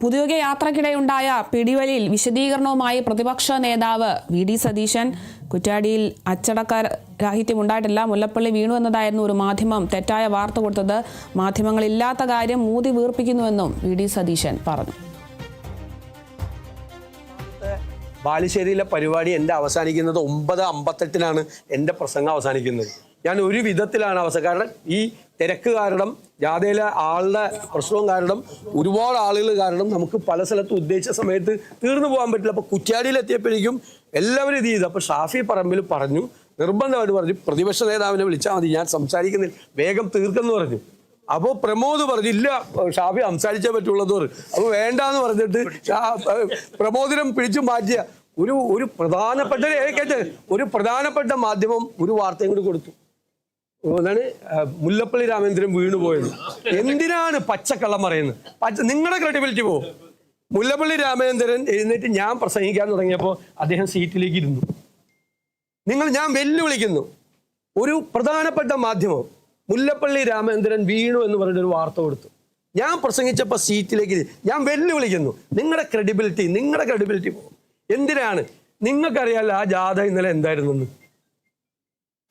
പുതിയുഗ യാത്രക്കിടെയുണ്ടായ പിടിവലിയിൽ വിശദീകരണവുമായി പ്രതിപക്ഷ നേതാവ് വി ഡി സതീശൻ. കുറ്റാടിയിൽ അച്ചടക്ക രാഹിത്യം ഉണ്ടായിട്ടില്ല മുല്ലപ്പള്ളി വീണു എന്നതായിരുന്നു ഒരു മാധ്യമം തെറ്റായ വാർത്ത കൊടുത്തത്. മാധ്യമങ്ങളില്ലാത്ത കാര്യം മൂതി വീർപ്പിക്കുന്നുവെന്നും വി ഡി സതീശൻ പറഞ്ഞു. ബാലുശ്ശേരിയിലെ പരിപാടി എന്റെ അവസാനിക്കുന്നത് ഒമ്പത് അമ്പത്തെട്ടിനാണ് എന്റെ പ്രസംഗം അവസാനിക്കുന്നത്. ഞാൻ ഒരു വിധത്തിലാണ് അവസ്ഥ കാരണം ഈ തിരക്ക് കാരണം ജാഥയിലെ ആളുടെ പ്രശ്നവും കാരണം ഒരുപാട് ആളുകൾ കാരണം നമുക്ക് പല സ്ഥലത്തും ഉദ്ദേശിച്ച സമയത്ത് തീർന്നു പോകാൻ പറ്റില്ല. അപ്പോൾ കുറ്റ്യാടിയിൽ എത്തിയപ്പോഴേക്കും എല്ലാവരും ഇത് ചെയ്തു. അപ്പോൾ ഷാഫി പറമ്പിൽ പറഞ്ഞു നിർബന്ധമായിട്ട് പറഞ്ഞു പ്രതിപക്ഷ നേതാവിനെ വിളിച്ചാൽ മതി ഞാൻ സംസാരിക്കുന്നില്ല വേഗം തീർക്കെന്ന് പറഞ്ഞു. അപ്പോൾ പ്രമോദ് പറഞ്ഞു ഇല്ല ഷാഫി സംസാരിച്ചേ പറ്റുള്ളൂ എന്ന് പറഞ്ഞു. അപ്പോൾ വേണ്ടാന്ന് പറഞ്ഞിട്ട് പ്രമോദിനം പിടിച്ചു മാറ്റിയ ഒരു ഒരു പ്രധാനപ്പെട്ട ഒരു പ്രധാനപ്പെട്ട മാധ്യമം ഒരു വാർത്തയും കൂടി കൊടുത്തു. എന്താണ് മുല്ലപ്പള്ളി രാമേന്ദ്രൻ വീണുപോയത് എന്തിനാണ് പച്ചക്കള്ളം പറയുന്നത്? പച്ച നിങ്ങളുടെ ക്രെഡിബിലിറ്റി പോകും മുല്ലപ്പള്ളി രാമേന്ദ്രൻ എഴുന്നേറ്റ് ഞാൻ പ്രസംഗിക്കാൻ തുടങ്ങിയപ്പോൾ അദ്ദേഹം സീറ്റിലേക്ക് ഇരുന്നു. നിങ്ങൾ ഞാൻ വെല്ലുവിളിക്കുന്നു. ഒരു പ്രധാനപ്പെട്ട മാധ്യമം മുല്ലപ്പള്ളി രാമേന്ദ്രൻ വീണു എന്ന് പറഞ്ഞൊരു വാർത്ത കൊടുത്തു. ഞാൻ പ്രസംഗിച്ചപ്പോൾ സീറ്റിലേക്ക് ഞാൻ വെല്ലുവിളിക്കുന്നു. നിങ്ങളുടെ ക്രെഡിബിലിറ്റി നിങ്ങളുടെ ക്രെഡിബിലിറ്റി പോകും എന്തിനാണ്? നിങ്ങൾക്കറിയാലോ ആ ജാഥ ഇന്നലെ എന്തായിരുന്നെന്ന്?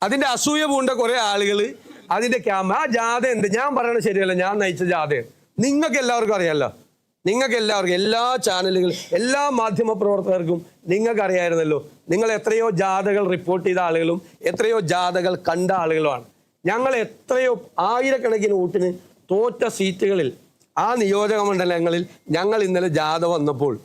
അതിന്റെ അസൂയ പൂണ്ട കുറെ ആളുകൾ അതിന്റെ ക്യാമ്പ് ആ ജാഥ എന്ത്? ഞാൻ പറയണത് ശരിയല്ല. ഞാൻ നയിച്ച ജാഥയാണ്. നിങ്ങൾക്ക് എല്ലാവർക്കും അറിയാമല്ലോ നിങ്ങൾക്ക് എല്ലാവർക്കും എല്ലാ ചാനലുകളും എല്ലാ മാധ്യമ പ്രവർത്തകർക്കും നിങ്ങൾക്ക് അറിയായിരുന്നല്ലോ. നിങ്ങൾ എത്രയോ ജാഥകൾ റിപ്പോർട്ട് ചെയ്ത ആളുകളും എത്രയോ ജാഥകൾ കണ്ട ആളുകളുമാണ്. ഞങ്ങൾ എത്രയോ ആയിരക്കണക്കിന് വോട്ടിന് തോറ്റ സീറ്റുകളിൽ ആ നിയോജക മണ്ഡലങ്ങളിൽ ഞങ്ങൾ ഇന്നലെ ജാഥ വന്നപ്പോൾ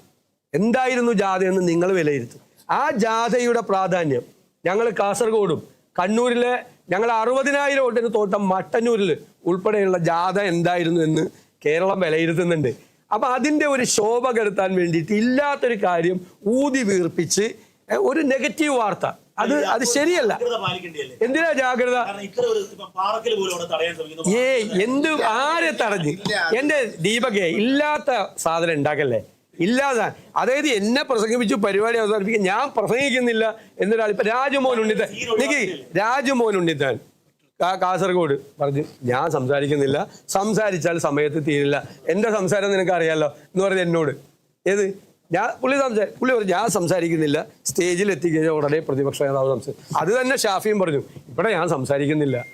എന്തായിരുന്നു ജാഥ എന്ന് നിങ്ങൾ വിലയിരുത്തും. ആ ജാഥയുടെ പ്രാധാന്യം ഞങ്ങൾ കാസർഗോഡും കണ്ണൂരിലെ ഞങ്ങൾ അറുപതിനായിരം വോട്ടിന് തോട്ട മട്ടന്നൂരിൽ ഉൾപ്പെടെയുള്ള ജാഥ എന്തായിരുന്നു എന്ന് കേരളം വിലയിരുത്തുന്നുണ്ട്. അപ്പൊ അതിന്റെ ഒരു ശോഭ കെടുത്താൻ വേണ്ടിയിട്ട് ഇല്ലാത്തൊരു കാര്യം ഊതി വീർപ്പിച്ച് ഒരു നെഗറ്റീവ് വാർത്ത. അത് അത് ശരിയല്ല. എന്തിനാ ജാഗ്രത? ഏ എന്ത് ആരെ തടഞ്ഞ്? എന്റെ ദീപകെ ഇല്ലാത്ത സാധനം ഉണ്ടാക്കല്ലേ? ഇല്ലാതെ. അതായത് എന്നെ പ്രസംഗിപ്പിച്ചു പരിപാടി അവസാനിപ്പിക്കാൻ ഞാൻ പ്രസംഗിക്കുന്നില്ല എന്നൊരാൾ ഇപ്പൊ രാജുമോൻ ഉണ്ണിത്താൻ. എനിക്ക് രാജുമോൻ ഉണ്ണിത്താൻ. കാസർഗോഡ് പറഞ്ഞു ഞാൻ സംസാരിക്കുന്നില്ല. സംസാരിച്ചാൽ സമയത്ത് തീരില്ല. എന്റെ സംസാരം നിനക്ക് അറിയാലോ എന്ന് പറഞ്ഞു എന്നോട്. ഏത്? ഞാൻ പുള്ളി സംസാരി പുള്ളി പറഞ്ഞു ഞാൻ സംസാരിക്കുന്നില്ല. സ്റ്റേജിൽ എത്തിക്കഴിഞ്ഞാൽ ഉടനെ പ്രതിപക്ഷ നേതാവ് സംസാരിച്ചു അത് തന്നെ ഷാഫിയും പറഞ്ഞു ഇവിടെ ഞാൻ സംസാരിക്കുന്നില്ല.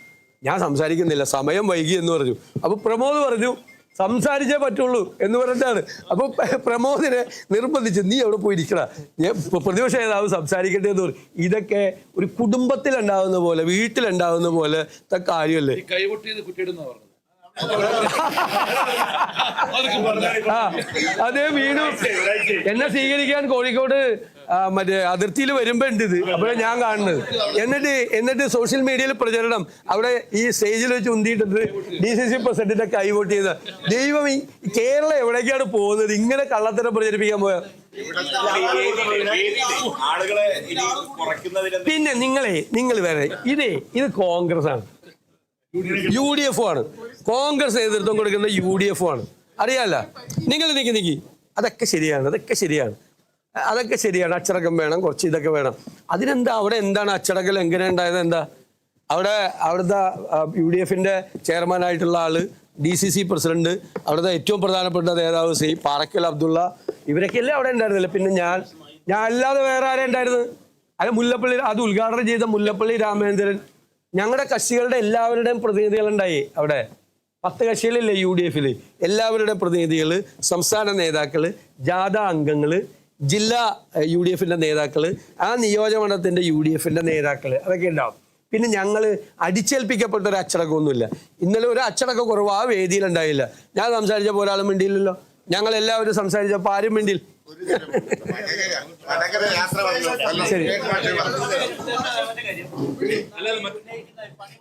ഞാൻ സംസാരിക്കുന്നില്ല. സമയം വൈകി എന്ന് പറഞ്ഞു. അപ്പൊ പ്രമോദ് പറഞ്ഞു സംസാരിച്ചേ പറ്റുള്ളൂ എന്ന് പറഞ്ഞിട്ടാണ്. അപ്പൊ പ്രമോദിനെ നിർബന്ധിച്ച് നീ എവിടെ പോയി ഇരിക്കട ഞാൻ ഇപ്പൊ പ്രതിപക്ഷ നേതാവ് സംസാരിക്കട്ടെ എന്ന് പറഞ്ഞു. ഇതൊക്കെ ഒരു കുടുംബത്തിലുണ്ടാവുന്ന പോലെ വീട്ടിലുണ്ടാവുന്ന പോലെ കാര്യമല്ലേ? കുട്ടിയിടുന്ന പറഞ്ഞത്. ആ അതേ വീണു എന്നെ സ്വീകരിക്കാൻ കോഴിക്കോട് മറ്റേ അതിർത്തിയിൽ വരുമ്പോ ഉണ്ട് ഇത്. അപ്പോൾ ഞാൻ കാണുന്നത്. എന്നിട്ട് എന്നിട്ട് സോഷ്യൽ മീഡിയയിൽ പ്രചരണം. അവിടെ ഈ സ്റ്റേജിൽ വെച്ച് ഉന്തിയിട്ടിട്ട് ഡി സി സി പ്രസിഡന്റിന്റെ കൈ വോട്ട് ചെയ്ത. ദൈവം ഈ കേരളം എവിടേക്കാണ് പോകുന്നത്? ഇങ്ങനെ കള്ളത്തരം പ്രചരിപ്പിക്കാൻ പോയ. പിന്നെ നിങ്ങളെ നിങ്ങൾ വേറെ. ഇതേ ഇത് കോൺഗ്രസ് ആണ്. യു ഡി എഫ് ആണ്. കോൺഗ്രസ് നേതൃത്വം കൊടുക്കുന്ന യു ഡി എഫ് ആണ്. അറിയാല്ല? നിങ്ങൾ നിക്ക് നിക്കി. അതൊക്കെ ശരിയാണ് അതൊക്കെ ശരിയാണ്. അതൊക്കെ ശരിയാണ്. അച്ചടക്കം വേണം കുറച്ച് ഇതൊക്കെ വേണം. അതിനെന്താ? അവിടെ എന്താണ് അച്ചടക്കം? എങ്ങനെ ഉണ്ടായത്? എന്താ? അവിടെ അവിടുത്തെ യു ഡി എഫിന്റെ ചെയർമാനായിട്ടുള്ള ആൾ ഡി സി സി പ്രസിഡന്റ് അവിടുത്തെ ഏറ്റവും പ്രധാനപ്പെട്ട നേതാവ് സി പാറക്കൽ അബ്ദുള്ള. ഇവരൊക്കെയല്ലേ അവിടെ ഉണ്ടായിരുന്നില്ല? പിന്നെ ഞാൻ ഞാൻ അല്ലാതെ വേറെ ആരെ ഉണ്ടായിരുന്നു അത് മുല്ലപ്പള്ളി അത് ഉദ്ഘാടനം ചെയ്ത മുല്ലപ്പള്ളി രാമേന്ദ്രൻ ഞങ്ങളുടെ കക്ഷികളുടെ എല്ലാവരുടെയും പ്രതിനിധികൾ ഉണ്ടായി അവിടെ. പത്ത് കക്ഷികളില്ലേ യു ഡി എഫിൽ എല്ലാവരുടെയും പ്രതിനിധികൾ സംസ്ഥാന നേതാക്കൾ ജാഥ അംഗങ്ങൾ ജില്ലാ യു ഡി എഫിന്റെ നേതാക്കൾ ആ നിയോജകമണ്ഡലത്തിന്റെ യു ഡി എഫിന്റെ നേതാക്കൾ അതൊക്കെ ഉണ്ടാവും. പിന്നെ ഞങ്ങൾ അടിച്ചേൽപ്പിക്കപ്പെട്ട ഒരു അച്ചടക്കമൊന്നുമില്ല. ഇന്നലെ ഒരു അച്ചടക്ക കുറവ് ആ വേദിയിൽ ഉണ്ടായില്ല. ഞാൻ സംസാരിച്ചപ്പോൾ ഒരാളും മിണ്ടിയില്ലല്ലോ. ഞങ്ങൾ എല്ലാവരും സംസാരിച്ചപ്പോൾ ആരും മിണ്ടിയിൽ ശരി.